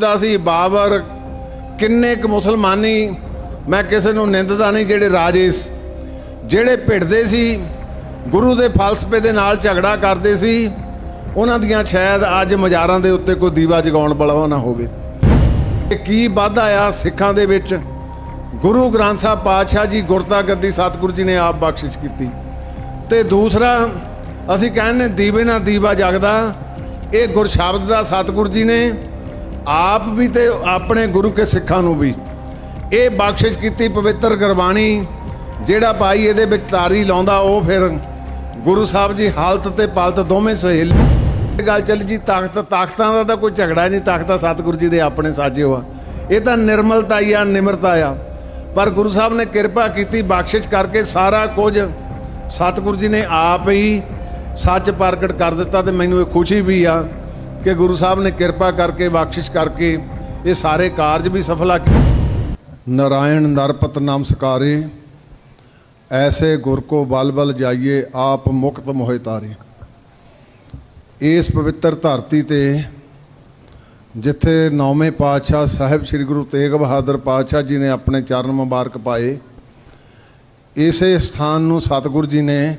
ਦਾ ਸੀ, ਬਾਬਰ, ਕਿੰਨੇ ਕੁ ਮੁਸਲਮਾਨੀ, ਮੈਂ ਕਿਸੇ ਨੂੰ ਨਿੰਦਦਾ ਨਹੀਂ ਜਿਹੜੇ ਰਾਜੇ ਜਿਹੜੇ ਭਿੜਦੇ ਸੀ, ਗੁਰੂ ਦੇ ਫਲਸਫੇ ਦੇ ਨਾਲ ਝਗੜਾ ਕਰਦੇ ਸੀ, ਉਹਨਾਂ ਦੀਆਂ ਸ਼ਾਇਦ ਅੱਜ ਮਜ਼ਾਰਾਂ ਦੇ ਉੱਤੇ ਕੋਈ ਦੀਵਾ ਜਗਾਉਣ ਵਾਲਾ ਨਾ ਹੋਵੇ। ਇਹ ਕੀ ਵਾਧਾ ਆ ਸਿੱਖਾਂ ਦੇ ਵਿੱਚ? ਗੁਰੂ ਗ੍ਰੰਥ ਸਾਹਿਬ ਪਾਤਸ਼ਾਹ ਜੀ ਗੁਰਤਾ ਗੱਦੀ ਸਤਿਗੁਰੂ ਜੀ ਨੇ ਆਪ ਬਖਸ਼ਿਸ਼ ਕੀਤੀ। ਤੇ ਦੂਸਰਾ, ਅਸੀਂ ਕਹਿੰਦੇ ਦੀਵੇ ਨਾਲ ਦੀਵਾ ਜਗਦਾ, ਇਹ ਗੁਰਸ਼ਬਦ ਦਾ ਸਤਿਗੁਰੂ ਜੀ ਨੇ ਆਪ ਵੀ ਤੇ ਆਪਣੇ ਗੁਰੂ ਕੇ ਸਿੱਖਾਂ ਨੂੰ ਵੀ ਇਹ ਬਖਸ਼ਿਸ਼ ਕੀਤੀ ਪਵਿੱਤਰ ਗੁਰਬਾਣੀ ਜਿਹੜਾ ਭਾਈ ਇਹਦੇ ਵਿੱਚ ਤਾਰੀ ਲਾਉਂਦਾ, ਉਹ ਫਿਰ ਗੁਰੂ ਸਾਹਿਬ ਜੀ ਹਾਲਤ ਤੇ ਪਲਤ ਦੋਵੇਂ ਸਹੇਲ ਗੱਲ ਚੱਲ ਜੀ, ਤਾਕਤ, ਤਾਕਤਾਂ ਦਾ ਤਾਂ ਕੋਈ ਝਗੜਾ ਨਹੀਂ, ਤਾਕਤਾਂ ਸਤਿਗੁਰੂ ਜੀ ਦੇ ਆਪਣੇ ਸਾਜੇ ਹੋਆ। ਇਹ ਤਾਂ ਨਿਰਮਲਤਾ ਹੀ ਆ, ਨਿਮਰਤਾ ਆ। ਪਰ ਗੁਰੂ ਸਾਹਿਬ ਨੇ ਕਿਰਪਾ ਕੀਤੀ, ਬਖਸ਼ਿਸ਼ ਕਰਕੇ ਸਾਰਾ ਕੁਝ ਸਤਿਗੁਰੂ ਜੀ ਨੇ ਆਪ ਹੀ ਸੱਚ ਪ੍ਰਗਟ ਕਰ ਦਿੱਤਾ ਤੇ ਮੈਨੂੰ ਇਹ ਖੁਸ਼ੀ ਵੀ ਆ ਕਿ ਗੁਰੂ ਸਾਹਿਬ ਨੇ ਕਿਰਪਾ ਕਰਕੇ, ਬਖਸ਼ਿਸ਼ ਕਰਕੇ ਇਹ ਸਾਰੇ ਕਾਰਜ ਵੀ ਸਫਲਾ ਕੀਤੇ ਨਾਰਾਇਣ ਨਰਪਤ ਨਾਮ ਸਕਾਰੇ, ਐਸੇ ਗੁਰ ਕੋ ਬਲ ਬਲ ਜਾਈਏ, ਆਪ ਮੁਕਤ ਮੋਹਿ ਤਾਰੇ। ਇਸ ਪਵਿੱਤਰ ਧਰਤੀ ਤੇ, ਜਿੱਥੇ ਨੌਵੇਂ ਪਾਤਸ਼ਾਹ ਸਾਹਿਬ ਸ੍ਰੀ ਗੁਰੂ ਤੇਗ ਬਹਾਦਰ ਪਾਤਸ਼ਾਹ ਜੀ ਨੇ ਆਪਣੇ ਚਰਨ ਮੁਬਾਰਕ ਪਾਏ, ਇਸੇ ਸਥਾਨ ਨੂੰ ਸਤਿਗੁਰੂ ਜੀ ਨੇ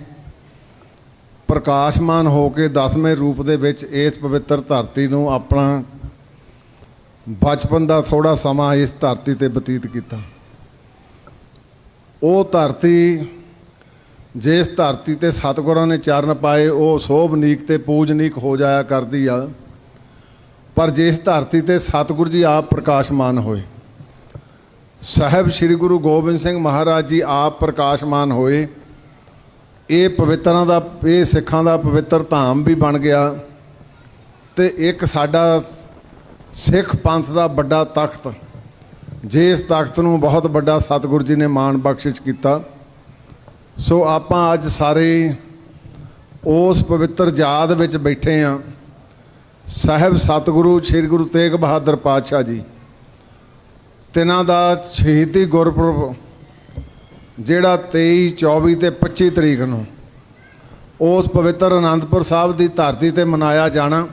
ਪ੍ਰਕਾਸ਼ਮਾਨ ਹੋ ਕੇ ਦਸਵੇਂ ਰੂਪ ਦੇ ਵਿੱਚ ਇਸ ਪਵਿੱਤਰ ਧਰਤੀ ਨੂੰ ਆਪਣਾ ਬਚਪਨ ਦਾ ਥੋੜਾ ਸਮਾਂ ਇਸ ਧਰਤੀ ਤੇ ਬਤੀਤ ਕੀਤਾ। ਉਹ ਧਰਤੀ ਜਿਸ ਧਰਤੀ ਤੇ ਸਤਿਗੁਰਾਂ ਨੇ ਚਰਨ ਪਾਏ, ਉਹ ਸੋਭਨੀਕ ਤੇ ਪੂਜਨੀਕ ਹੋ ਜਾਇਆ ਕਰਦੀ ਆ। ਪਰ ਜਿਸ ਧਰਤੀ ਤੇ ਸਤਿਗੁਰੂ ਜੀ ਆਪ ਪ੍ਰਕਾਸ਼ਮਾਨ ਹੋਏ, ਸਾਹਿਬ ਸ੍ਰੀ ਗੁਰੂ ਗੋਬਿੰਦ ਸਿੰਘ ਮਹਾਰਾਜ ਜੀ ਆਪ ਪ੍ਰਕਾਸ਼ਮਾਨ ਹੋਏ ਇਹ ਪਵਿੱਤਰਾਂ ਦਾ, ਇਹ ਸਿੱਖਾਂ ਦਾ ਪਵਿੱਤਰ ਧਾਮ ਵੀ ਬਣ ਗਿਆ ਤੇ ਇੱਕ ਸਾਡਾ ਸਿੱਖ ਪੰਥ ਦਾ ਵੱਡਾ ਤਖਤ, ਜਿਸ ਤਖਤ ਨੂੰ ਬਹੁਤ ਵੱਡਾ ਸਤਿਗੁਰੂ ਜੀ ਨੇ ਮਾਣ ਬਖਸ਼ਿਸ਼ ਕੀਤਾ। ਸੋ ਆਪਾਂ ਅੱਜ ਸਾਰੇ ਉਸ ਪਵਿੱਤਰ ਯਾਦ ਵਿੱਚ ਬੈਠੇ ਆਂ, ਸਾਹਿਬ ਸਤਿਗੁਰੂ ਸ੍ਰੀ ਗੁਰੂ ਤੇਗ ਬਹਾਦਰ ਪਾਤਸ਼ਾਹ ਜੀ। ਤਿਨਾਂ ਦਾ ਸ਼ਹੀਦੀ ਗੁਰਪੁਰਬ ਜਿਹੜਾ 23 24 ਤੇ 25 ਤਰੀਕ ਨੂੰ ਉਸ ਪਵਿੱਤਰ ਅਨੰਦਪੁਰ ਸਾਹਿਬ ਦੀ ਧਰਤੀ ਤੇ ਮਨਾਇਆ ਜਾਣਾ,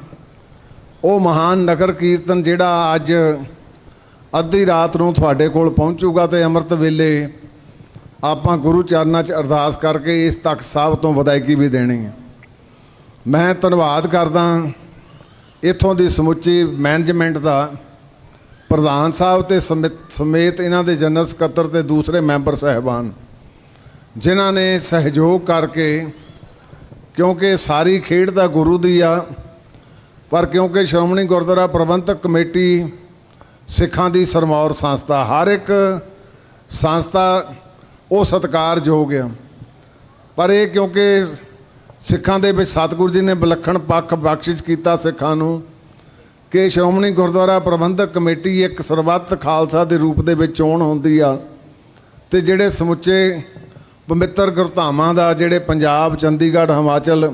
ਉਹ ਮਹਾਨ ਨਗਰ ਕੀਰਤਨ ਜਿਹੜਾ ਅੱਜ ਅੱਧੀ ਰਾਤ ਨੂੰ ਤੁਹਾਡੇ ਕੋਲ ਪਹੁੰਚੂਗਾ ਤੇ ਅੰਮ੍ਰਿਤ ਵੇਲੇ ਆਪਾਂ ਗੁਰੂ ਚਰਨਾਂ 'ਚ ਅਰਦਾਸ ਕਰਕੇ ਇਸ ਤਖਤ ਸਾਹਿਬ ਤੋਂ ਵਿਦਾਇਗੀ ਵੀ ਦੇਣੀ ਹੈ। ਮੈਂ ਧੰਨਵਾਦ ਕਰਦਾ ਇੱਥੋਂ ਦੀ ਸਮੁੱਚੀ ਮੈਨੇਜਮੈਂਟ ਦਾ ਪ੍ਰਧਾਨ ਸਾਹਿਬ ਤੇ ਸਮੇਤ ਸਮੇਤ ਇਹਨਾਂ ਦੇ ਜਨਰਲ ਸਕੱਤਰ ਤੇ ਦੂਸਰੇ ਮੈਂਬਰ ਸਹਿਬਾਨ, ਜਿਨ੍ਹਾਂ ਨੇ ਸਹਿਯੋਗ ਕਰਕੇ, ਕਿਉਂਕਿ ਸਾਰੀ ਖੇਡ ਤਾਂ ਗੁਰੂ ਦੀ ਆ, ਪਰ ਕਿਉਂਕਿ ਸ਼੍ਰੋਮਣੀ ਗੁਰਦੁਆਰਾ ਪ੍ਰਬੰਧਕ ਕਮੇਟੀ ਸਿੱਖਾਂ ਦੀ ਸਰਮੌਰ ਸੰਸਥਾ, ਹਰ ਇੱਕ ਸੰਸਥਾ ਉਹ ਸਤਿਕਾਰਯੋਗ ਆ। ਪਰ ਇਹ ਕਿਉਂਕਿ ਸਿੱਖਾਂ ਦੇ ਵਿੱਚ ਸਤਿਗੁਰੂ ਜੀ ਨੇ ਵਿਲੱਖਣ ਪੱਖ ਬਖਸ਼ਿਸ਼ ਕੀਤਾ ਸਿੱਖਾਂ ਨੂੰ ਕਿ ਸ਼੍ਰੋਮਣੀ ਗੁਰਦੁਆਰਾ ਪ੍ਰਬੰਧਕ ਕਮੇਟੀ ਇੱਕ ਸਰਬੱਤ ਖਾਲਸਾ ਦੇ ਰੂਪ ਦੇ ਵਿੱਚ ਚੋਣ ਹੁੰਦੀ ਆ ਤੇ ਜਿਹੜੇ ਸਮੁੱਚੇ ਪਵਿੱਤਰ ਗੁਰਧਾਮਾਂ ਦਾ ਜਿਹੜੇ ਪੰਜਾਬ, ਚੰਡੀਗੜ੍ਹ, ਹਿਮਾਚਲ,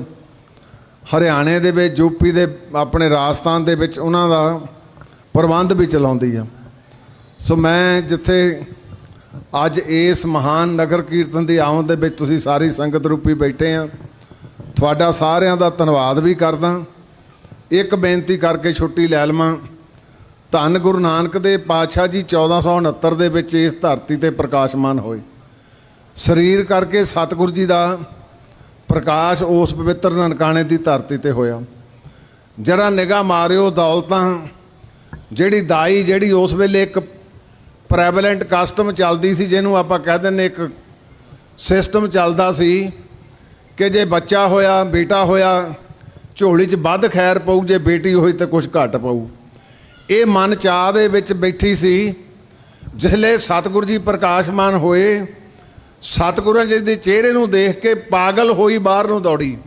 ਹਰਿਆਣੇ ਦੇ ਵਿੱਚ ਯੂਪੀ ਦੇ ਆਪਣੇ ਰਾਜਸਥਾਨ ਦੇ ਵਿੱਚ ਉਹਨਾਂ ਦਾ ਪ੍ਰਬੰਧ ਵੀ ਚਲਾਉਂਦੀ ਆ। ਸੋ ਮੈਂ ਜਿੱਥੇ ਅੱਜ ਇਸ ਮਹਾਨ ਨਗਰ ਕੀਰਤਨ ਦੀ ਆਉਣ ਦੇ ਵਿੱਚ ਤੁਸੀਂ ਸਾਰੀ ਸੰਗਤ ਰੂਪੀ ਬੈਠੇ ਆ, ਤੁਹਾਡਾ ਸਾਰਿਆਂ ਦਾ ਧੰਨਵਾਦ ਵੀ ਕਰਦਾ। ਇੱਕ ਬੇਨਤੀ ਕਰਕੇ ਛੁੱਟੀ ਲੈ ਲਵਾਂ। ਧੰਨ ਗੁਰੂ ਨਾਨਕ ਦੇ ਪਾਤਸ਼ਾਹ ਜੀ 1469 ਦੇ ਵਿੱਚ ਇਸ ਧਰਤੀ ਤੇ ਪ੍ਰਕਾਸ਼ਮਾਨ ਹੋਏ। ਸਰੀਰ ਕਰਕੇ ਸਤਿਗੁਰੂ ਜੀ ਦਾ ਪ੍ਰਕਾਸ਼ ਉਸ ਪਵਿੱਤਰ ਨਨਕਾਣੇ ਦੀ ਧਰਤੀ ਤੇ ਹੋਇਆ। ਜਰਾ ਨਿਗਾਹ ਮਾਰਿਓ ਦੌਲਤਾਂ, ਜਿਹੜੀ ਦਾਈ, ਜਿਹੜੀ ਉਸ ਵੇਲੇ ਇੱਕ ਪ੍ਰੈਵਲੈਂਟ ਕਸਟਮ ਚੱਲਦੀ ਸੀ, ਜਿਹਨੂੰ ਆਪਾਂ ਕਹਿ ਦਿੰਨੇ ਇੱਕ ਸਿਸਟਮ ਚੱਲਦਾ ਸੀ ਕਿ ਜੇ ਬੱਚਾ ਹੋਇਆ, ਬੇਟਾ ਹੋਇਆ ਝੋਲੀ 'ਚ ਵੱਧ ਖੈਰ ਪਊ, ਜੇ ਬੇਟੀ ਹੋਈ ਤਾਂ ਕੁਝ ਘੱਟ ਪਊ। ਇਹ ਮਨ ਚਾਹ ਦੇ ਵਿੱਚ ਬੈਠੀ ਸੀ। ਜਿਹਲੇ ਸਤਿਗੁਰੂ ਜੀ ਪ੍ਰਕਾਸ਼ਮਾਨ ਹੋਏ, ਸਤਿਗੁਰਾਂ ਜੀ ਦੇ ਚਿਹਰੇ ਨੂੰ ਦੇਖ ਕੇ ਪਾਗਲ ਹੋਈ ਬਾਹਰ ਨੂੰ ਦੌੜੀ।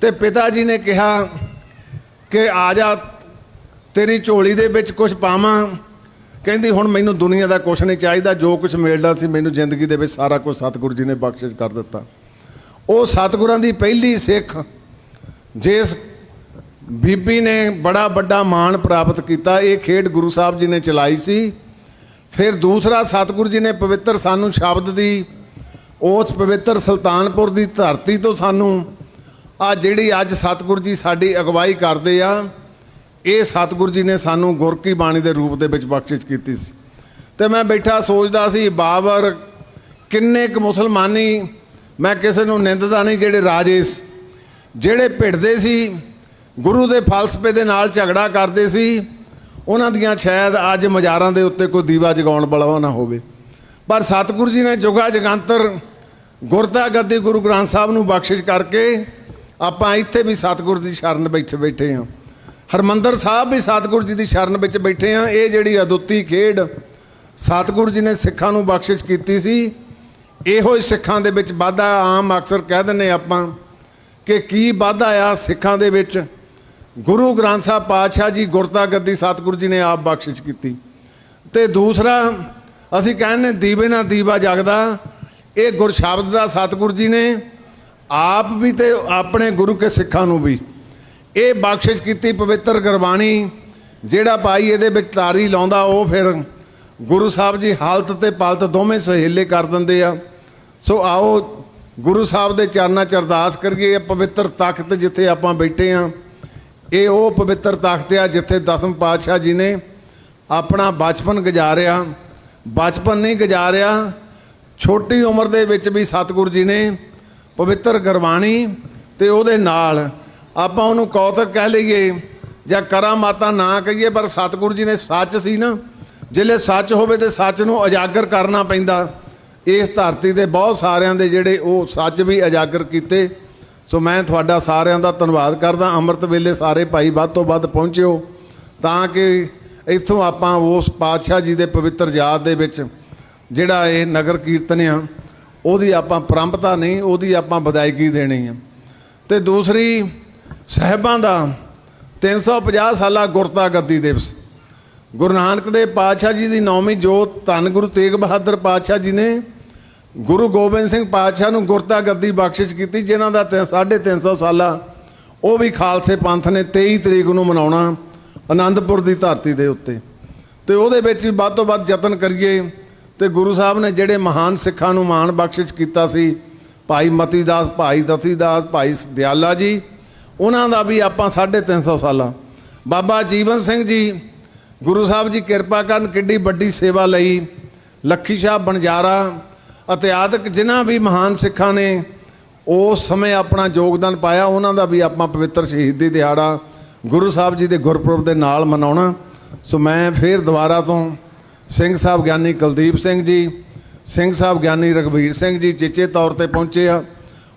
ਤੇ ਪਿਤਾ ਜੀ ਨੇ ਕਿਹਾ ਕਿ, ਆ ਜਾ, ਤੇਰੀ ਝੋਲੀ ਦੇ ਵਿੱਚ ਕੁਝ ਪਾਵਾਂ। ਕਹਿੰਦੀ, ਹੁਣ ਮੈਨੂੰ ਦੁਨੀਆ ਦਾ ਕੁਝ ਨਹੀਂ ਚਾਹੀਦਾ। ਜੋ ਕੁਝ ਮਿਲਦਾ ਸੀ, ਮੈਨੂੰ ਜ਼ਿੰਦਗੀ ਦੇ ਵਿੱਚ ਸਾਰਾ ਕੁਝ ਸਤਿਗੁਰੂ ਜੀ ਨੇ ਬਖਸ਼ਿਸ਼ ਕਰ ਦਿੱਤਾ। ਉਹ ਸਤਿਗੁਰਾਂ ਦੀ ਪਹਿਲੀ ਸਿੱਖ ਜਿਸ ਬੀਬੀ ਨੇ ਬੜਾ ਵੱਡਾ ਮਾਣ ਪ੍ਰਾਪਤ ਕੀਤਾ, ਇਹ ਖੇਡ ਗੁਰੂ ਸਾਹਿਬ ਜੀ ਨੇ ਚਲਾਈ ਸੀ। ਫਿਰ ਦੂਸਰਾ ਸਤਿਗੁਰੂ ਜੀ ਨੇ ਪਵਿੱਤਰ ਸਾਨੂੰ ਸ਼ਬਦ ਦੀ, ਉਸ ਪਵਿੱਤਰ ਸੁਲਤਾਨਪੁਰ ਦੀ ਧਰਤੀ ਤੋਂ ਸਾਨੂੰ ਆ ਜਿਹੜੀ ਅੱਜ ਸਤਿਗੁਰੂ ਜੀ ਸਾਡੀ ਅਗਵਾਈ ਕਰਦੇ ਆ, ਇਹ ਸਤਿਗੁਰੂ ਜੀ ਨੇ ਸਾਨੂੰ ਗੁਰ ਕੀ ਬਾਣੀ ਦੇ ਰੂਪ ਦੇ ਵਿੱਚ ਬਖਸ਼ਿਸ਼ ਕੀਤੀ ਸੀ। ਤੇ ਮੈਂ ਬੈਠਾ ਸੋਚਦਾ ਸੀ, ਬਾਬਰ ਕਿੰਨੇ ਕੁ ਮੁਸਲਮਾਨੀ, ਮੈਂ ਕਿਸੇ ਨੂੰ ਨਿੰਦਦਾ ਨਹੀਂ ਜਿਹੜੇ ਰਾਜੇਸ ਜਿਹੜੇ ਭਿੜਦੇ ਸੀ, ਗੁਰੂ ਦੇ ਫਲਸਫੇ ਦੇ ਨਾਲ ਝਗੜਾ ਕਰਦੇ ਸੀ, ਉਹਨਾਂ ਦੀਆਂ ਸ਼ਾਇਦ ਅੱਜ ਮਜ਼ਾਰਾਂ ਦੇ ਉੱਤੇ ਕੋਈ ਦੀਵਾ ਜਗਾਉਣ ਵਾਲਾ ਨਾ ਹੋਵੇ। ਪਰ ਸਤਿਗੁਰੂ ਜੀ ਨੇ ਜੁਗਾ ਜਗੰਤਰ ਗੁਰਦਾ ਗੱਦੀ ਗੁਰੂ ਗ੍ਰੰਥ ਸਾਹਿਬ ਨੂੰ ਬਖਸ਼ਿਸ਼ ਕਰਕੇ ਆਪਾਂ ਇੱਥੇ ਵੀ ਸਤਿਗੁਰੂ ਦੀ ਸ਼ਰਨ ਵਿੱਚ ਬੈਠੇ ਹਾਂ। ਹਰਮੰਦਰ ਸਾਹਿਬ ਵੀ ਸਤਿਗੁਰੂ ਜੀ ਦੀ ਸ਼ਰਨ ਵਿੱਚ ਬੈਠੇ ਹਾਂ। ਇਹ ਜਿਹੜੀ ਅਦੁੱਤੀ ਖੇਡ ਸਤਿਗੁਰੂ ਜੀ ਨੇ ਸਿੱਖਾਂ ਨੂੰ ਬਖਸ਼ਿਸ਼ ਕੀਤੀ ਸੀ, ਇਹੋ ਹੀ ਸਿੱਖਾਂ ਦੇ ਵਿੱਚ ਵਾਧਾ ਆਮ ਅਕਸਰ ਕਹਿ ਦਿੰਦੇ ਆਪਾਂ। ਕਿ ਕੀ ਵਾਧਾ ਆ ਸਿੱਖਾਂ ਦੇ ਵਿੱਚ? ਗੁਰੂ ਗ੍ਰੰਥ ਸਾਹਿਬ ਪਾਤਸ਼ਾਹ ਜੀ ਗੁਰਤਾ ਗੱਦੀ ਸਤਿਗੁਰੂ ਜੀ ਨੇ ਆਪ ਬਖਸ਼ਿਸ਼ ਕੀਤੀ। ਤੇ ਦੂਸਰਾ, ਅਸੀਂ ਕਹਿੰਦੇ ਦੀਵੇ ਨਾਲ ਦੀਵਾ ਜਗਦਾ। ਇਹ ਗੁਰਸ਼ਬਦ ਦਾ ਸਤਿਗੁਰੂ ਜੀ ਨੇ ਆਪ ਵੀ ਤੇ ਆਪਣੇ ਗੁਰੂ ਕੇ ਸਿੱਖਾਂ ਨੂੰ ਵੀ ਇਹ ਬਖਸ਼ਿਸ਼ ਕੀਤੀ ਪਵਿੱਤਰ ਗੁਰਬਾਣੀ, ਜਿਹੜਾ ਭਾਈ ਇਹਦੇ ਵਿੱਚ ਤਾਰੀ ਲਾਉਂਦਾ, ਉਹ ਫਿਰ ਗੁਰੂ ਸਾਹਿਬ ਜੀ ਹਾਲਤ ਤੇ ਪਲਤ ਦੋਵੇਂ ਸਹੇਲੇ ਕਰ ਦਿੰਦੇ ਆ। ਸੋ ਆਓ ਗੁਰੂ ਸਾਹਿਬ ਦੇ ਚਰਨਾਂ 'ਚ ਅਰਦਾਸ ਕਰੀਏ, ਇਹ ਪਵਿੱਤਰ ਤਖਤ ਜਿੱਥੇ ਆਪਾਂ ਬੈਠੇ ਆ, ਇਹ ਉਹ ਪਵਿੱਤਰ ਤਖਤ ਆ ਜਿੱਥੇ ਦਸਮ ਪਾਤਸ਼ਾਹ ਜੀ ਨੇ ਆਪਣਾ ਬਚਪਨ ਗੁਜ਼ਾਰਿਆ। ਬਚਪਨ ਨਹੀਂ ਗੁਜ਼ਾਰਿਆ, ਛੋਟੀ ਉਮਰ ਦੇ ਵਿੱਚ ਵੀ ਸਤਿਗੁਰੂ ਜੀ ਨੇ ਪਵਿੱਤਰ ਗੁਰਬਾਣੀ ਤੇ ਉਹਦੇ ਨਾਲ ਆਪਾਂ ਉਹਨੂੰ ਕੌਤਕ ਕਹਿ ਲਈਏ ਜਾਂ ਕਰਾਮਾਤਾ ਨਾ ਕਹੀਏ, ਪਰ ਸਤਿਗੁਰੂ ਜੀ ਨੇ ਸੱਚ ਸੀ ਨਾ। ਜਿਲੇ ਸੱਚ ਹੋਵੇ ਤੇ ਸੱਚ ਨੂੰ ਉਜਾਗਰ ਕਰਨਾ ਪੈਂਦਾ। ਇਸ ਧਰਤੀ ਦੇ ਬਹੁਤ ਸਾਰਿਆਂ ਦੇ ਜਿਹੜੇ ਉਹ ਸੱਚ ਵੀ ਉਜਾਗਰ ਕੀਤੇ। ਸੋ ਮੈਂ ਤੁਹਾਡਾ ਸਾਰਿਆਂ ਦਾ ਧੰਨਵਾਦ ਕਰਦਾ। ਅੰਮ੍ਰਿਤ ਵੇਲੇ ਸਾਰੇ ਭਾਈ ਵੱਧ ਤੋਂ ਵੱਧ ਪਹੁੰਚਿਓ ਤਾਂ ਕਿ ਇੱਥੋਂ ਆਪਾਂ ਉਸ ਪਾਤਸ਼ਾਹ ਜੀ ਦੇ ਪਵਿੱਤਰ ਯਾਦ ਦੇ ਵਿੱਚ ਜਿਹੜਾ ਇਹ ਨਗਰ ਕੀਰਤਨ ਆ, ਉਹਦੀ ਆਪਾਂ ਪਰੰਪਰਾ ਨਹੀਂ, ਉਹਦੀ ਆਪਾਂ ਵਿਦਾਇਗੀ ਦੇਣੀ ਆ। ਤੇ ਦੂਸਰੀ, ਸਹਿਬਾਂ ਦਾ 350 ਸਾਲਾ ਗੁਰਤਾ ਗੱਦੀ ਦਿਵਸ। ਗੁਰੂ ਨਾਨਕ ਦੇਵ ਪਾਤਸ਼ਾਹ ਜੀ ਦੀ ਨੌਵੀਂ ਜੋਤ ਧੰਨ ਗੁਰੂ ਤੇਗ ਬਹਾਦਰ ਪਾਤਸ਼ਾਹ ਜੀ ਨੇ ਗੁਰੂ ਗੋਬਿੰਦ ਸਿੰਘ ਪਾਤਸ਼ਾਹ ਨੂੰ ਗੁਰਤਾ ਗੱਦੀ ਬਖਸ਼ਿਸ਼ ਕੀਤੀ, ਜਿਨ੍ਹਾਂ ਦਾ ਤਿੰਨ- ਸਾਢੇ 350 ਸਾਲਾ ਉਹ ਵੀ ਖਾਲਸੇ ਪੰਥ ਨੇ 23 ਤਰੀਕ ਨੂੰ ਮਨਾਉਣਾ ਆਨੰਦਪੁਰ ਦੀ ਧਰਤੀ ਦੇ ਉੱਤੇ। ਤੇ ਉਹਦੇ ਵਿੱਚ ਵੀ ਵੱਧ ਤੋਂ ਵੱਧ ਯਤਨ ਕਰੀਏ। ਤੇ ਗੁਰੂ ਸਾਹਿਬ ਨੇ ਜਿਹੜੇ ਮਹਾਨ ਸਿੱਖਾਂ ਨੂੰ ਮਾਣ ਬਖਸ਼ਿਸ਼ ਕੀਤਾ ਸੀ, ਭਾਈ ਮਤੀ ਦਾਸ ਭਾਈ ਦਤੀ ਦਾਸ ਭਾਈ ਦਿਆਲਾ ਜੀ, ਉਹਨਾਂ ਦਾ ਵੀ ਆਪਾਂ 350 ਸਾਲਾਂ। ਬਾਬਾ ਜੀਵਨ ਸਿੰਘ ਜੀ, ਗੁਰੂ ਸਾਹਿਬ ਜੀ ਕਿਰਪਾ ਕਰਨ ਕਿੱਡੀ ਵੱਡੀ ਸੇਵਾ ਲਈ, ਲੱਖੀ ਸ਼ਾਹ ਬਣਜਾਰਾ ਇਤਿਹਾਦਕ ਜਿਨ੍ਹਾਂ ਵੀ ਮਹਾਨ ਸਿੱਖਾਂ ਨੇ ਉਸ ਸਮੇਂ ਆਪਣਾ ਯੋਗਦਾਨ ਪਾਇਆ, ਉਹਨਾਂ ਦਾ ਵੀ ਆਪਾਂ ਪਵਿੱਤਰ ਸ਼ਹੀਦੀ ਦਿਹਾੜਾ ਗੁਰੂ ਸਾਹਿਬ ਜੀ ਦੇ ਗੁਰਪੁਰਬ ਦੇ ਨਾਲ ਮਨਾਉਣਾ। ਸੋ ਮੈਂ ਫੇਰ ਦੁਬਾਰਾ ਤੋਂ ਸਿੰਘ ਸਾਹਿਬ ਗਿਆਨੀ ਕੁਲਦੀਪ ਸਿੰਘ ਜੀ, ਸਿੰਘ ਸਾਹਿਬ ਗਿਆਨੀ ਰਗਵੀਰ ਸਿੰਘ ਜੀ ਚੇਚੇ ਤੌਰ ਤੇ ਪਹੁੰਚੇ ਆ।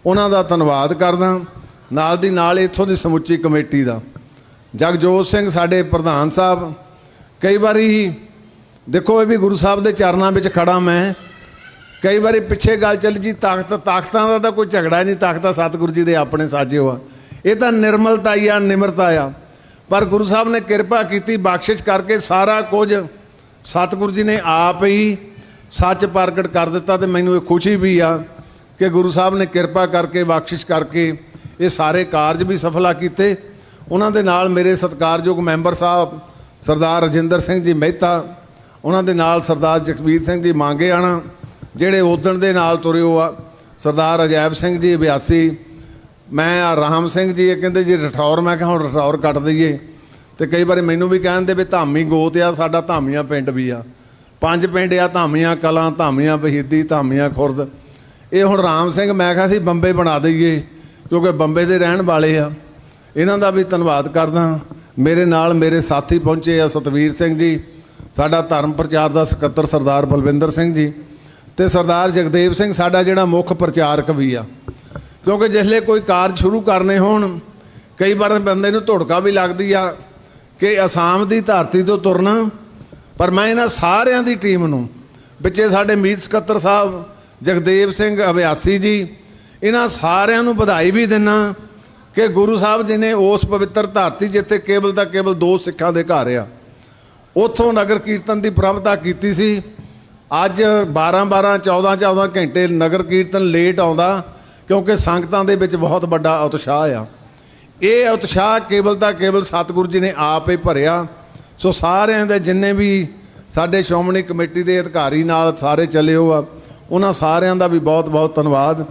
ਉਹਨਾਂ ਦਾ ਧੰਨਵਾਦ ਕਰਦਾ। ਨਾਲ ਦੀ ਨਾਲ ਇੱਥੋਂ ਦੀ ਸਮੁੱਚੀ ਕਮੇਟੀ ਦਾ। ਜਗਜੋਤ ਸਿੰਘ ਸਾਡੇ ਪ੍ਰਧਾਨ ਸਾਹਿਬ, ਕਈ ਵਾਰੀ ਦੇਖੋ ਇਹ ਵੀ ਗੁਰੂ ਸਾਹਿਬ ਦੇ ਚਰਨਾਂ ਵਿੱਚ ਖੜਾ ਮੈਂ। ਕਈ ਵਾਰੀ ਪਿੱਛੇ ਗੱਲ ਚੱਲੀ ਜੀ, ਤਾਕਤ, ਤਾਕਤਾਂ ਦਾ ਤਾਂ ਕੋਈ ਝਗੜਾ ਨਹੀਂ, ਤਾਕਤਾਂ ਸਤਿਗੁਰੂ ਜੀ ਦੇ ਆਪਣੇ ਸਾਜੇ ਆ ਇਹ ਤਾਂ ਨਿਰਮਲਤਾ ਹੀ ਆ, ਨਿਮਰਤਾ ਆ। ਪਰ ਗੁਰੂ ਸਾਹਿਬ ਨੇ ਕਿਰਪਾ ਕੀਤੀ ਬਖਸ਼ਿਸ਼ ਕਰਕੇ ਸਾਰਾ ਕੁਝ ਸਤਿਗੁਰੂ ਜੀ ਨੇ ਆਪ ਹੀ ਸੱਚ ਪ੍ਰਗਟ ਕਰ ਦਿੱਤਾ ਤੇ ਮੈਨੂੰ ਇਹ ਖੁਸ਼ੀ ਵੀ ਆ ਕਿ ਗੁਰੂ ਸਾਹਿਬ ਨੇ ਕਿਰਪਾ ਕਰਕੇ, ਬਖਸ਼ਿਸ਼ ਕਰਕੇ ਇਹ ਸਾਰੇ ਕਾਰਜ ਵੀ ਸਫਲਾ ਕੀਤੇ। ਉਹਨਾਂ ਦੇ ਨਾਲ ਮੇਰੇ ਸਤਿਕਾਰਯੋਗ ਮੈਂਬਰ ਸਾਹਿਬ ਸਰਦਾਰ ਰਜਿੰਦਰ ਸਿੰਘ ਜੀ ਮਹਿਤਾ, ਉਹਨਾਂ ਦੇ ਨਾਲ ਸਰਦਾਰ ਜਗਵੀਰ ਸਿੰਘ ਜੀ ਮੰਗੇ ਆਣਾ ਜਿਹੜੇ ਉਦਣ ਦੇ ਨਾਲ ਤੁਰਿਓ ਆ, ਸਰਦਾਰ ਅਜੈਬ ਸਿੰਘ ਜੀ 82 ਮੈਂ ਆ ਰਾਮ ਸਿੰਘ ਜੀ, ਇਹ ਕਹਿੰਦੇ ਜੀ ਰਠੌਰ, ਮੈਂ ਕਿਹਾ ਹੁਣ ਰਠੌਰ ਕੱਟ ਦਈਏ। ਤੇ ਕਈ ਵਾਰੀ ਮੈਨੂੰ ਵੀ ਕਹਿੰਦੇ ਵੀ ਧਾਮੀ ਗੋਤ ਆ, ਸਾਡਾ ਧਾਮੀਆਂ ਪਿੰਡ ਵੀ ਆ। ਪੰਜ ਪਿੰਡ ਆ, ਧਾਮੀਆਂ ਕਲਾਂ, ਧਾਮੀਆਂ ਬਹੀਦੀ ਧਾਮੀਆਂ ਖੁਰਦ। ਇਹ ਹੁਣ ਰਾਮ ਸਿੰਘ, ਮੈਂ ਕਿਹਾ ਸੀ ਬੰਬੇ ਬਣਾ ਦਈਏ, ਕਿਉਂਕਿ ਬੰਬੇ ਦੇ ਰਹਿਣ ਵਾਲੇ ਆ। ਇਹਨਾਂ ਦਾ ਵੀ ਧੰਨਵਾਦ ਕਰਦਾ। ਮੇਰੇ ਨਾਲ ਮੇਰੇ ਸਾਥੀ ਪਹੁੰਚੇ ਆ ਸਤਵੀਰ ਸਿੰਘ ਜੀ, ਸਾਡਾ ਧਰਮ ਪ੍ਰਚਾਰ ਦਾ ਸਕੱਤਰ ਸਰਦਾਰ ਬਲਵਿੰਦਰ ਸਿੰਘ ਜੀ। ਤੇ ਸਰਦਾਰ ਜਗਦੇਵ ਸਿੰਘ ਸਾਡਾ ਜਿਹੜਾ ਮੁੱਖ ਪ੍ਰਚਾਰਕ ਵੀ ਆ। ਕਿਉਂਕਿ ਜਿਸਲੇ ਕੋਈ ਕਾਰਜ ਸ਼ੁਰੂ ਕਰਨੇ ਹੋਣ, ਕਈ ਵਾਰ ਬੰਦੇ ਨੂੰ ਧੁੜਕਾ ਵੀ ਲੱਗਦੀ ਆ ਕਿ ਅਸਾਮ ਦੀ ਧਰਤੀ ਤੋਂ ਤੁਰਨਾ। ਪਰ ਮੈਂ ਇਹਨਾਂ ਸਾਰਿਆਂ ਦੀ ਟੀਮ ਨੂੰ, ਵਿੱਚੇ ਸਾਡੇ ਮੀਤ ਸਕੱਤਰ ਸਾਹਿਬ, ਜਗਦੇਵ ਸਿੰਘ ਅਭਿਆਸੀ ਜੀ, ਇਹਨਾਂ ਸਾਰਿਆਂ ਨੂੰ ਵਧਾਈ ਵੀ ਦਿੰਨਾ ਕਿ ਗੁਰੂ ਸਾਹਿਬ ਜੀ ਨੇ ਉਸ ਪਵਿੱਤਰ ਧਰਤੀ ਜਿੱਥੇ ਕੇਵਲ ਦਾ ਕੇਵਲ ਦੋ ਸਿੱਖਾਂ ਦੇ ਘਰ ਆ, ਉੱਥੋਂ ਨਗਰ ਕੀਰਤਨ ਦੀ ਪ੍ਰਬਤਾ ਕੀਤੀ ਸੀ। ਅੱਜ 12 12 14 14 ਘੰਟੇ ਨਗਰ ਕੀਰਤਨ ਲੇਟ ਆਉਂਦਾ, ਕਿਉਂਕਿ ਸੰਗਤਾਂ ਦੇ ਵਿੱਚ ਬਹੁਤ ਵੱਡਾ ਉਤਸ਼ਾਹ ਆ। ਇਹ ਉਤਸ਼ਾਹ ਕੇਵਲ ਤਾਂ ਕੇਵਲ ਸਤਿਗੁਰੂ ਜੀ ਨੇ ਆਪ ਹੀ ਭਰਿਆ। ਸੋ ਸਾਰਿਆਂ ਦੇ ਜਿੰਨੇ ਵੀ ਸਾਡੇ ਸ਼੍ਰੋਮਣੀ ਕਮੇਟੀ ਦੇ ਅਧਿਕਾਰੀ ਨਾਲ ਸਾਰੇ ਚੱਲੇ ਹੋ ਆ, ਉਹਨਾਂ ਸਾਰਿਆਂ ਦਾ ਵੀ ਬਹੁਤ ਬਹੁਤ ਧੰਨਵਾਦ।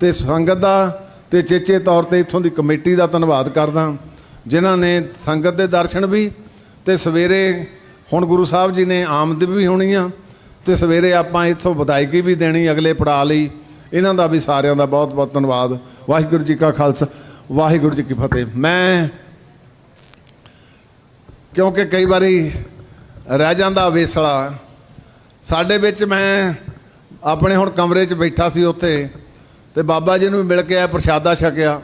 ਤੇ ਸੰਗਤ ਦਾ ਤੇ ਚੇਚੇ ਤੌਰ ਤੇ ਇੱਥੋਂ ਦੀ ਕਮੇਟੀ ਦਾ ਧੰਨਵਾਦ ਕਰਦਾ। ਜਿਨ੍ਹਾਂ ਨੇ ਸੰਗਤ ਦੇ ਦਰਸ਼ਨ ਵੀ ਤੇ ਸਵੇਰੇ ਹੁਣ ਗੁਰੂ ਸਾਹਿਬ ਜੀ ਨੇ ਆਮਦ ਵੀ ਹੋਣੀ ਆ। ਤੇ ਸਵੇਰੇ ਆਪਾਂ ਇੱਥੋਂ ਵਿਦਾਇਗੀ ਵੀ ਦੇਣੀ, ਅਗਲੇ ਪੜਾਅ ਲਈ। ਇਹਨਾਂ ਦਾ ਵੀ ਸਾਰਿਆਂ ਦਾ ਬਹੁਤ ਬਹੁਤ ਧੰਨਵਾਦ। ਵਾਹਿਗੁਰੂ ਜੀ ਕਾ ਖਾਲਸਾ, ਵਾਹਿਗੁਰੂ ਜੀ ਕੀ ਫਤਿਹ। ਮੈਂ ਕਿਉਂਕਿ ਕਈ ਵਾਰੀ ਰਹਿ ਜਾਂਦਾ ਵੇਸਲਾ, ਸਾਡੇ ਵਿੱਚ ਮੈਂ ਆਪਣੇ ਹੁਣ ਕਮਰੇ 'ਚ ਬੈਠਾ ਸੀ ਉੱਥੇ ਤੇ ਬਾਬਾ ਜੀ ਨੂੰ ਵੀ ਮਿਲ ਕੇ ਆਇਆ, ਪ੍ਰਸ਼ਾਦਾ ਛਕਿਆ।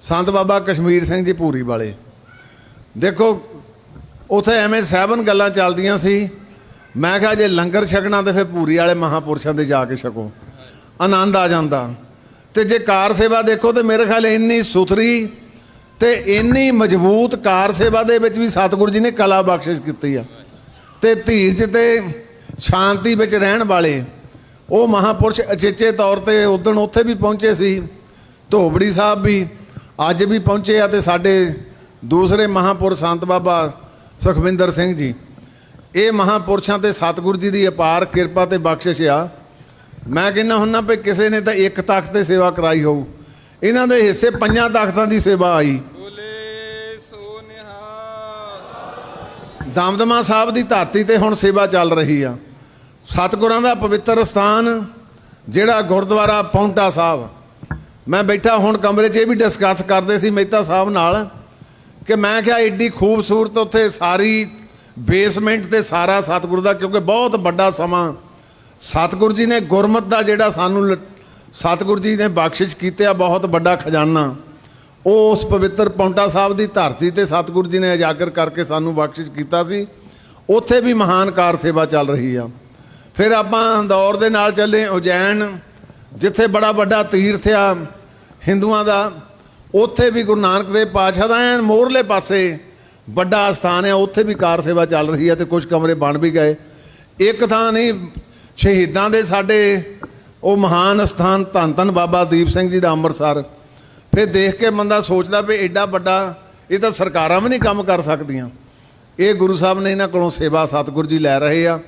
ਸੰਤ ਬਾਬਾ ਕਸ਼ਮੀਰ ਸਿੰਘ ਜੀ ਪੂਰੀ ਵਾਲੇ। ਦੇਖੋ, ਉਥੇ ਐਵੇਂ ਸਹਿਬਨ ਗੱਲਾਂ ਚੱਲਦੀਆਂ ਸੀ। ਮੈਂ ਕਿਹਾ ਜੇ ਲੰਗਰ ਛਕਣਾ ਤੇ ਫਿਰ ਪੂਰੀ ਵਾਲੇ ਮਹਾਪੁਰਸ਼ਾਂ ਦੇ ਜਾ ਕੇ ਛਕੋ। ਆਨੰਦ ਆ ਜਾਂਦਾ। ਤੇ ਜੇ ਕਾਰ ਸੇਵਾ ਦੇਖੋ ਤੇ ਮੇਰੇ ਖਿਆਲ ਇੰਨੀ ਸੁਥਰੀ ਤੇ ਇੰਨੀ ਮਜ਼ਬੂਤ ਕਾਰ ਸੇਵਾ ਦੇ ਵਿੱਚ ਵੀ ਸਤਿਗੁਰੂ ਜੀ ਨੇ ਕਲਾ ਬਖਸ਼ਿਸ਼ ਕੀਤੀ ਆ। ਤੇ ਧੀਰਜ ਤੇ ਸ਼ਾਂਤੀ ਵਿੱਚ ਰਹਿਣ ਵਾਲੇ ਉਹ ਮਹਾਪੁਰਸ਼ ਅਚੇਚੇ ਤੌਰ ਤੇ ਉਦੋਂ ਉੱਥੇ ਵੀ ਪਹੁੰਚੇ ਸੀ, ਧੋਬੜੀ ਸਾਹਿਬ ਵੀ ਅੱਜ ਵੀ ਪਹੁੰਚੇ ਆ ਤੇ ਸਾਡੇ ਦੂਸਰੇ ਮਹਾਪੁਰਸ਼ ਸੰਤ ਬਾਬਾ ਸੁਖਵਿੰਦਰ ਸਿੰਘ ਜੀ। ਇਹ ਮਹਾਪੁਰਸ਼ਾਂ ਤੇ ਸਤਿਗੁਰੂ ਜੀ ਦੀ ਅਪਾਰ ਕਿਰਪਾ ਤੇ ਬਖਸ਼ਿਸ਼ ਆ। ਮੈਂ ਕਹਿੰਦਾ ਹੁੰਨਾ ਵੀ ਕਿਸੇ ਨੇ ਤਾਂ ਇੱਕ ਤਖਤ ਤੇ ਸੇਵਾ ਕਰਾਈ ਹੋਊ। ਇਹਨਾਂ ਦੇ ਹਿੱਸੇ ਪੰਜਾਂ ਤਖਤਾਂ ਦੀ ਸੇਵਾ ਆਈ। ਦਮਦਮਾ ਸਾਹਿਬ ਦੀ ਧਰਤੀ ਤੇ ਹੁਣ ਸੇਵਾ ਚੱਲ ਰਹੀ ਆ। ਸਤਿਗੁਰਾਂ ਦਾ ਪਵਿੱਤਰ ਸਥਾਨ ਜਿਹੜਾ ਗੁਰਦੁਆਰਾ ਪੌਂਟਾ ਸਾਹਿਬ। ਮੈਂ ਬੈਠਾ ਹੁਣ ਕਮਰੇ 'ਚ ਇਹ ਵੀ ਡਿਸਕਸ ਕਰਦੇ ਸੀ ਮਹਿਤਾ ਸਾਹਿਬ ਨਾਲ ਕਿ ਮੈਂ ਕਿਹਾ ਏਡੀ ਖੂਬਸੂਰਤ ਉੱਥੇ ਸਾਰੀ ਬੇਸਮੈਂਟ ਤੇ ਸਾਰਾ ਸਤਿਗੁਰੂ ਦਾ, ਕਿਉਂਕਿ ਬਹੁਤ ਵੱਡਾ ਸਮਾਂ ਸਤਿਗੁਰੂ ਜੀ ਨੇ ਗੁਰਮਤ ਦਾ ਜਿਹੜਾ ਸਾਨੂੰ ਲ- ਸਤਿਗੁਰੂ ਜੀ ਨੇ ਬਖਸ਼ਿਸ਼ ਕੀਤਾ ਬਹੁਤ ਵੱਡਾ ਖਜ਼ਾਨਾ। ਉਹ ਉਸ ਪਵਿੱਤਰ ਪੌਂਟਾ ਸਾਹਿਬ ਦੀ ਧਰਤੀ ਤੇ ਸਤਿਗੁਰੂ ਜੀ ਨੇ ਉਜਾਗਰ ਕਰਕੇ ਸਾਨੂੰ ਬਖਸ਼ਿਸ਼ ਕੀਤਾ ਸੀ। ਉੱਥੇ ਵੀ ਮਹਾਨ ਕਾਰ ਸੇਵਾ ਚੱਲ ਰਹੀ ਆ। ਫਿਰ ਆਪਾਂ ਦੌਰ ਦੇ ਨਾਲ ਚੱਲੇ, ਉਜੈਨ, ਜਿੱਥੇ ਬੜਾ ਵੱਡਾ ਤੀਰਥ ਆ ਹਿੰਦੂਆਂ ਦਾ, ਉੱਥੇ ਵੀ ਗੁਰੂ ਨਾਨਕ ਦੇਵ ਪਾਤਸ਼ਾਹ ਦਾ ਐਨ ਮੋਹਰਲੇ ਪਾਸੇ ਵੱਡਾ ਸਥਾਨ ਹੈ, ਉੱਥੇ ਵੀ ਕਾਰ ਸੇਵਾ ਚੱਲ ਰਹੀ ਹੈ ਤੇ ਕੁਝ ਕਮਰੇ ਬਣ ਵੀ ਗਏ। ਇੱਕ ਥਾਂ ਨਹੀਂ, ਸ਼ਹੀਦਾਂ ਦੇ ਸਾਡੇ ਉਹ ਮਹਾਨ ਸਥਾਨ ਧੰਨ ਧੰਨ ਬਾਬਾ ਦੀਪ ਸਿੰਘ ਜੀ ਦਾ ਅੰਮ੍ਰਿਤਸਰ। ਫਿਰ ਦੇਖ ਕੇ ਬੰਦਾ ਸੋਚਦਾ ਵੀ ਐਡਾ ਵੱਡਾ, ਇਹ ਤਾਂ ਸਰਕਾਰਾਂ ਵੀ ਨਹੀਂ ਕੰਮ ਕਰ ਸਕਦੀਆਂ। ਇਹ ਗੁਰੂ ਸਾਹਿਬ ਨੇ ਇਹਨਾਂ ਕੋਲੋਂ ਸੇਵਾ ਸਤਿਗੁਰ ਜੀ ਲੈ ਰਹੇ ਆ।